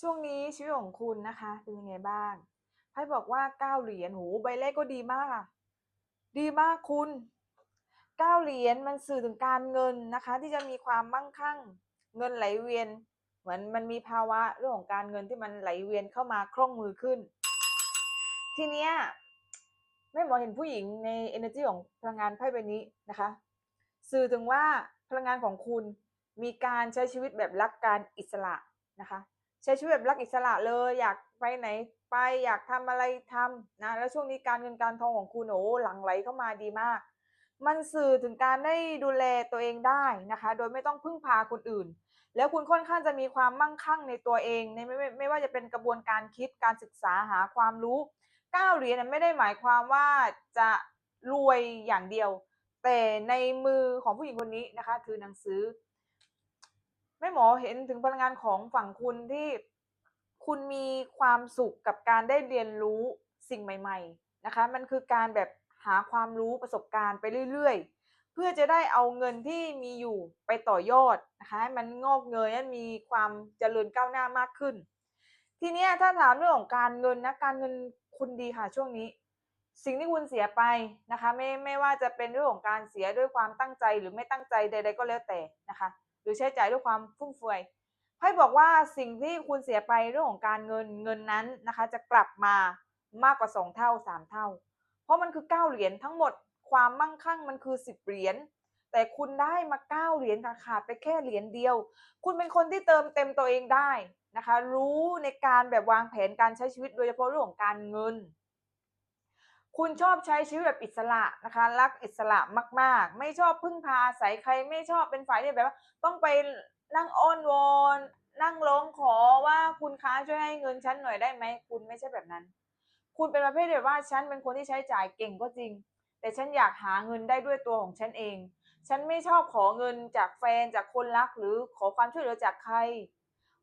ช่วงนี้ชีวิตของคุณนะคะ เป็นยังไงบ้างไพ่บอกว่าเก้าเหรียญโหใบแรกก็ดีมากอะดีมากคุณเก้าเหรียญมันสื่อถึงการเงินนะคะ ที่จะมีความมั่งคั่ง เงินไหลเวียน เหมือนมันมีภาวะเรื่องของการเงินที่มันไหลเวียนเข้ามาคล่องมือขึ้น ทีเนี้ยแม่หมอเห็นผู้หญิงใน energy ของพลังงานไพ่ใบนี้นะคะ สื่อถึงว่าพลังงานของคุณมีการใช้ชีวิตแบบรักการอิสระนะคะ ใช้ชีวิตแบบรักอิสระเลย อยากไปไหนไปอยากทำอะไรทำนะแล้วช่วงนี้การเงินการทองของคุณโอ้หลังไหลเข้ามาดีมาก มันสื่อถึงการได้ดูแลตัวเองได้นะคะ โดยไม่ต้องพึ่งพาคนอื่น แล้วคุณค่อนข้างจะมีความมั่งคั่งในตัวเองในไม่ไม่ไม่ว่าจะเป็นกระบวนการคิดการศึกษาหาความรู้ก้าวเหรียญไม่ได้หมายความว่าจะรวยอย่างเดียว แต่ในมือของผู้หญิงคนนี้นะคะ คือหนังสือ แม่หมอเห็นถึงพลังงานของฝั่งคุณที่คุณมีความสุขกับการได้เรียนรู้สิ่งใหม่ ๆนะคะ มันคือการแบบหาความรู้ประสบการณ์ไปเรื่อยๆ เพื่อจะได้เอาเงินที่มีอยู่ไปต่อยอดนะคะให้มันงอกเงยให้มีความเจริญก้าวหน้ามากขึ้น ทีนี้ถ้าถามเรื่องของการเงินนะการเงินคุณดีค่ะช่วงนี้ สิ่งที่คุณเสียไปนะคะ ไม่ไม่ว่าจะเป็นเรื่องของการเสียด้วยความตั้งใจหรือไม่ตั้งใจใด ๆ ก็แล้วแต่นะคะ หรือใช้จ่ายด้วยความฟุ่มเฟือยไพ่บอกว่าสิ่งที่คุณเสียไปเรื่องของการเงินเงินนั้นนะคะ จะกลับมามากกว่าสองเท่าสามเท่า เพราะมันคือเก้าเหรียญทั้งหมดความมั่งคั่งมันคือสิบเหรียญแต่คุณได้มาเก้าเหรียญค่ะขาดไปแค่เหรียญเดียว คุณเป็นคนที่เติมเต็มตัวเองได้นะคะ รู้ในการแบบวางแผนการใช้ชีวิตโดยเฉพาะเรื่องของการเงิน คุณชอบใช้ชีวิตแบบอิสระนะคะ รักอิสระมาก ๆ ไม่ชอบพึ่งพาอาศัยใครไม่ชอบเป็นฝ่ายที่แบบว่า ต้องไปนั่งอ้อนวอนนั่งร้องขอว่าคุณค้าช่วยให้เงินฉันหน่อยได้ไหมคุณไม่ใช่แบบนั้น คุณเป็นประเภทแบบว่าฉันเป็นคนที่ใช้จ่ายเก่งก็จริง แต่ฉันอยากหาเงินได้ด้วยตัวของฉันเอง ฉันไม่ชอบขอเงินจากแฟนจากคนรักหรือขอความช่วยเหลือจากใคร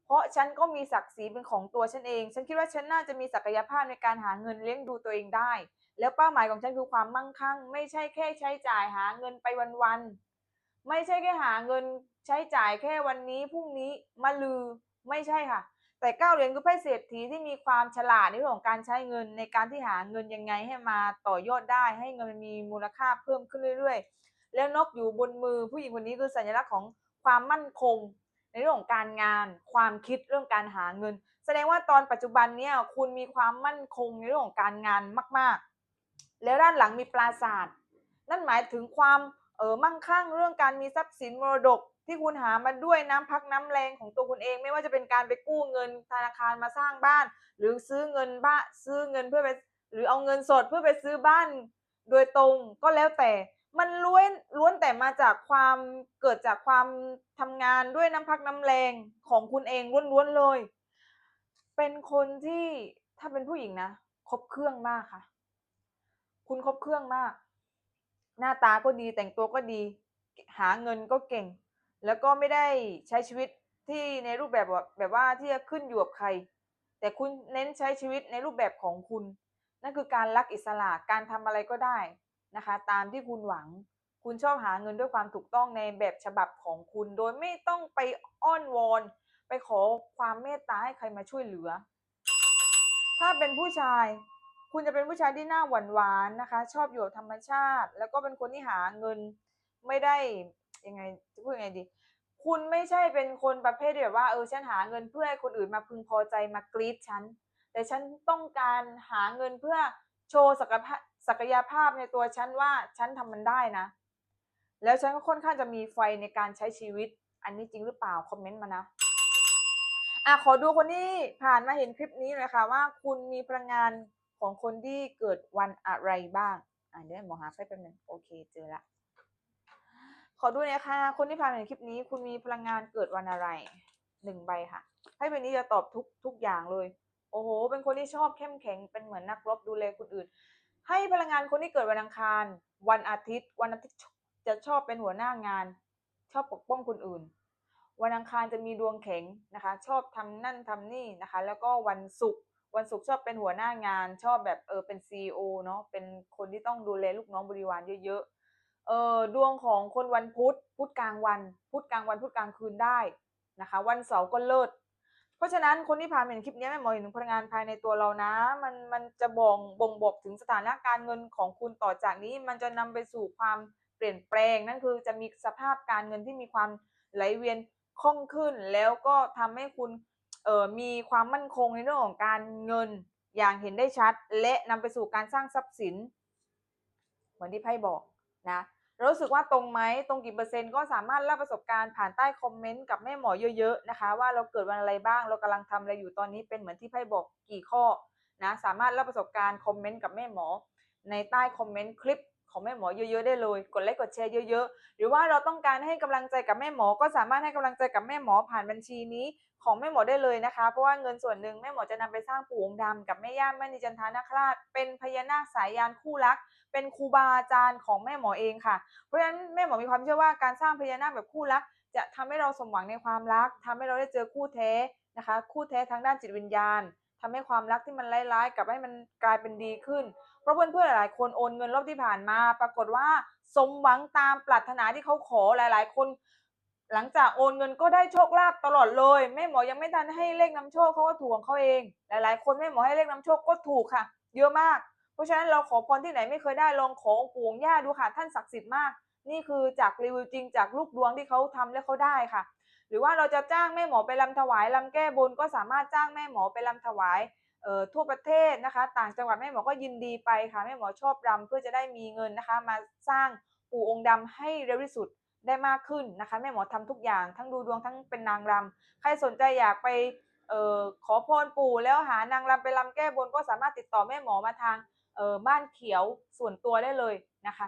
เพราะฉันก็มีศักดิ์ศรีเป็นของตัวฉันเอง ฉันคิดว่าฉันน่าจะมีศักยภาพในการหาเงินเลี้ยงดูตัวเองได้ แล้วเป้าหมายของฉันคือความมั่งคั่ง ไม่ใช่แค่ใช้จ่ายหาเงินไปวันๆไม่ใช่แค่หาเงินใช้จ่ายแค่วันนี้พรุ่งนี้มาลือไม่ใช่ค่ะ แต่เก้าเหรียญคือไพ่เศรษฐีที่มีความฉลาดในเรื่องของการใช้เงินในการที่หาเงินยังไงให้มาต่อยอดได้ ให้เงินมีมูลค่าเพิ่มขึ้นเรื่อย ๆ แล้วนกอยู่บนมือผู้หญิงคนนี้คือสัญลักษณ์ของความมั่นคง ในเรื่องของการงาน ความคิดเรื่องการหาเงิน แสดงว่าตอนปัจจุบันเนี่ยคุณมีความมั่นคงในเรื่องของการงานมาก ๆ แล้วด้านหลังมีปราศาสตร์นั่นหมายถึงความเออมั่งคั่งเรื่องการมีทรัพย์สินมรดกที่คุณหามาด้วยน้ำพักน้ำแรงของตัวคุณเอง ไม่ว่าจะเป็นการไปกู้เงินธนาคารมาสร้างบ้าน หรือซื้อเงินบ้านซื้อเงินเพื่อไปหรือเอาเงินสดเพื่อไปซื้อบ้านโดยตรงก็แล้วแต่มันล้วนล้วนแต่มาจากความเกิดจากความทำงานด้วยน้ำพักน้ำแรงของคุณเองล้วนๆเลย เป็นคนที่ถ้าเป็นผู้หญิงนะครบเครื่องมากค่ะ คุณครบเครื่องมาก หน้าตาก็ดีแต่งตัวก็ดี หาเงินก็เก่ง แล้วก็ไม่ได้ใช้ชีวิตที่ในรูปแบบแบบว่าที่จะขึ้นอยู่กับใคร แต่คุณเน้นใช้ชีวิตในรูปแบบของคุณ นั่นคือการรักอิสระการทำอะไรก็ได้นะคะ ตามที่คุณหวัง คุณชอบหาเงินด้วยความถูกต้องในแบบฉบับของคุณ โดยไม่ต้องไปอ้อนวอนไปขอความเมตตาให้ใครมาช่วยเหลือ ถ้าเป็นผู้ชาย คุณจะเป็นผู้ชายที่หน้าหวานหวานนะคะ ชอบอยู่กับธรรมชาติ แล้วก็เป็นคนที่หาเงินไม่ได้ยังไงจะพูดยังไงดี คุณไม่ใช่เป็นคนประเภทแบบว่าเออฉันหาเงินเพื่อให้คนอื่นมาพึงพอใจมากรีดฉันแต่ฉันต้องการหาเงินเพื่อโชว์ศักยภาพศักยภาพในตัวฉันว่าฉันทำมันได้นะ แล้วฉันก็ค่อนข้างจะมีไฟในการใช้ชีวิต อันนี้จริงหรือเปล่าคอมเมนต์มานะอะขอดูคนที่ผ่านมาเห็นคลิปนี้หน่อยค่ะว่า คุณมีพลังงาน ของคนที่เกิดวันอะไรบ้าง อะเดี๋ยวหมอหาไฟแป๊บนึงโอเคเจอละขอดูหน่อยค่ะ คนที่ผ่านมาเห็นคลิปนี้ คุณมีพลังงานเกิดวันอะไรหนึ่งใบค่ะให้ใบนี้จะตอบทุกทุกอย่างเลย โอ้โห เป็นคนที่ชอบเข้มแข็งเป็นเหมือนนักรบดูแลคนอื่น ให้พลังงานคนที่เกิดวันอังคาร วันอาทิตย์ วันอาทิตย์จะชอบเป็นหัวหน้างาน ชอบปกป้องคนอื่น วันอังคารจะมีดวงแข็งนะคะ ชอบทำนั่นทำนี่นะคะ แล้วก็วันศุกร์ วันศุกร์ชอบเป็นหัวหน้างาน ชอบแบบเออเป็นซีอเนาะเป็นคนที่ต้องดูแลลูกน้องบริวารเยอะๆเออดวงของคนวันพุธพุธกลางวัน พุธกลางวันพุธกลางคืนได้นะคะ วันเสาร์ก็เลิศเพราะฉะนั้นคนที่ผ่านเห็นคลิปนี้แม่หมอเห็นถึงพลังงานภายในตัวเรานะ มันมันจะบ่งบ่งบอกถึงสถานะการเงินของคุณต่อจากนี้ มันจะนำไปสู่ความเปลี่ยนแปลงนั่นคือจะมีสภาพการเงินที่มีความไหลเวียนคล่องขึ้นแล้วก็ทำให้คุณ เออมีความมั่นคงในเรื่องของการเงินอย่างเห็นได้ชัด และนำไปสู่การสร้างทรัพย์สิน เหมือนที่ไพ่บอกนะรู้สึกว่าตรงไหมตรงกี่เปอร์เซ็นต์ก็สามารถเล่าประสบการณ์ผ่านใต้คอมเมนต์กับแม่หมอเยอะๆนะคะ ว่าเราเกิดวันอะไรบ้างเรากำลังทำอะไรอยู่ตอนนี้เป็นเหมือนที่ไพ่บอกกี่ข้อนะสามารถเล่าประสบการณ์คอมเมนต์กับแม่หมอ ในใต้คอมเมนต์คลิป ของแม่หมอเยอะๆได้เลย กดไลค์กดแชร์เยอะๆ หรือว่าเราต้องการให้กำลังใจกับแม่หมอก็สามารถให้กำลังใจกับแม่หมอผ่านบัญชีนี้ของแม่หมอได้เลยนะคะ เพราะว่าเงินส่วนหนึ่งแม่หมอจะนำไปสร้างปู่องค์ดำกับแม่ย่าแม่นิจันทานาคราช เป็นพญานาคสายยานคู่รัก เป็นครูบาอาจารย์ของแม่หมอเองค่ะ เพราะฉะนั้นแม่หมอมีความเชื่อว่าการสร้างพญานาคแบบคู่รัก จะทำให้เราสมหวังในความรักทำให้เราได้เจอคู่แท้นะคะ คู่แท้ทางด้านจิตวิญญาณ ทำให้ความรักที่มันร้ายๆกลับให้มันกลายเป็นดีขึ้น เพราะเพื่อนๆหลายๆคนโอนเงินรอบที่ผ่านมา ปรากฏว่าสมหวังตามปรารถนาที่เขาขอหลายๆ คน หลังจากโอนเงินก็ได้โชคลาภตลอดเลยแม่หมอยังไม่ทันให้เลขนำโชคเขาก็ถูกของเขาเอง หลายๆ คนแม่หมอให้เลขนำโชคก็ถูกค่ะ เยอะมาก เพราะฉะนั้นเราขอพรที่ไหนไม่เคยได้ลองขอองค์ปู่องค์ย่าดูค่ะ ท่านศักดิ์สิทธิ์มาก นี่คือจากรีวิวจริงจากลูกดวงที่เขาทำและเขาได้ค่ะ หรือว่าเราจะจ้างแม่หมอไปลำถวายลำแก้บนก็สามารถจ้างแม่หมอไปลำถวายทั่วประเทศนะคะ ต่างจังหวัดแม่หมอก็ยินดีไปค่ะแม่หมอชอบรำเพื่อจะได้มีเงินนะคะ มาสร้างปู่องค์ดำให้เร็วที่สุดได้มากขึ้นนะคะ แม่หมอทำทุกอย่างทั้งดูดวงทั้งเป็นนางรำใครสนใจอยากไปออขอพรปู่แล้วหานางรำไปรำแก้บนก็สามารถติดต่อแม่หมอมาทางออบ้านเขียวส่วนตัวได้เลยนะคะ